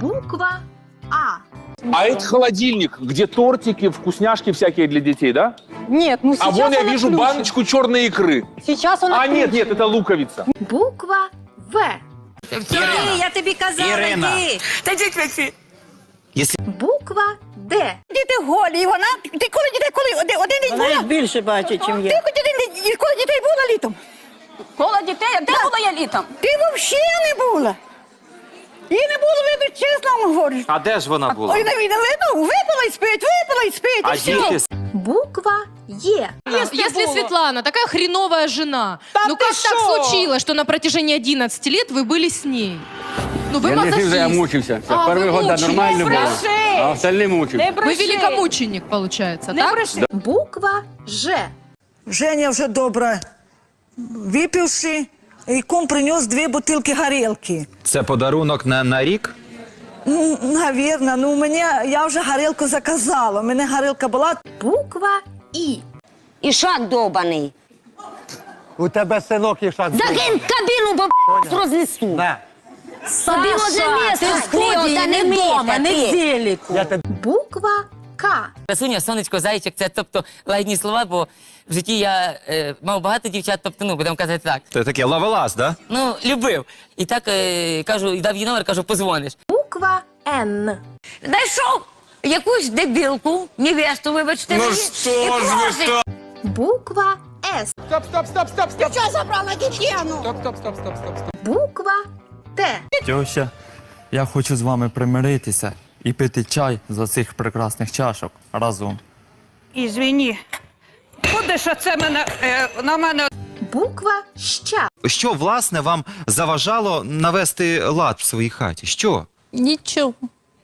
Буква А. А это холодильник, где тортики, вкусняшки всякие для детей, да? Нет, ну А сейчас вон я он вижу отключен. баночку черной икры. Сейчас он А нет, отключен. нет, это луковица. Буква В. Ірина. Я тобі казала, Ірина. йди. Та йдіть ви всі. Буква Д. Діти голі, і вона. Ти коли дітей, коли один, один день Вона їх була? більше бачить, чим Ти я. хоч один день, коли дітей була літом? Коло дітей, а де була я літом? Ти взагалі не була. Її не було, видно, чесно вам говорю. А де ж вона була? Ой, не видно, видно, випила і спить, випила і спить, А і все. діти Буква Е. Если, Светлана такая хреновая жена, ну как так случилось, что на протяжении 11 лет вы были с ней? Ну вы Я не жив, я мазохист. мучився. Це А, перший ви год мучились. нормально було, бреши! а остальні мучився. Не Вы бреши. великомученик, получается, Не так? бреши. Буква Ж. Женя вже добре випивши, і кум приніс дві бутилки горілки. це подарунок на, на рік? Ну, навірно, ну у мене, я вже горілку заказала. У мене горілка була. Буква І. Ішак довбаний. У тебе синок і шаг. Закинь кабіну, бо рознесу. На. Тобі одне місце в студії, не вдома, не в телеку. Я тебе Буква К. Красуня, сонечко, зайчик, це тобто лагідні слова, бо в житті я е, мав багато дівчат, тобто, ну, будемо казати так. Це таке лавелас, да? Ну, любив. І так е, кажу, і дав їй номер, кажу, позвониш. Буква Н. Знайшов якусь дебілку, невесту, вибачте. Ну що ж ви що? Буква С. Стоп, стоп, стоп, стоп, стоп. Що забрала дівчину? Стоп, стоп, стоп, стоп, стоп, стоп. Буква Т. Тьося, я хочу з вами примиритися і пити чай за цих прекрасних чашок разом. Ізвіні. Будеш оце мене, е, на мене Буква Щ. Що, власне, вам заважало навести лад в своїй хаті? Що? Ничего.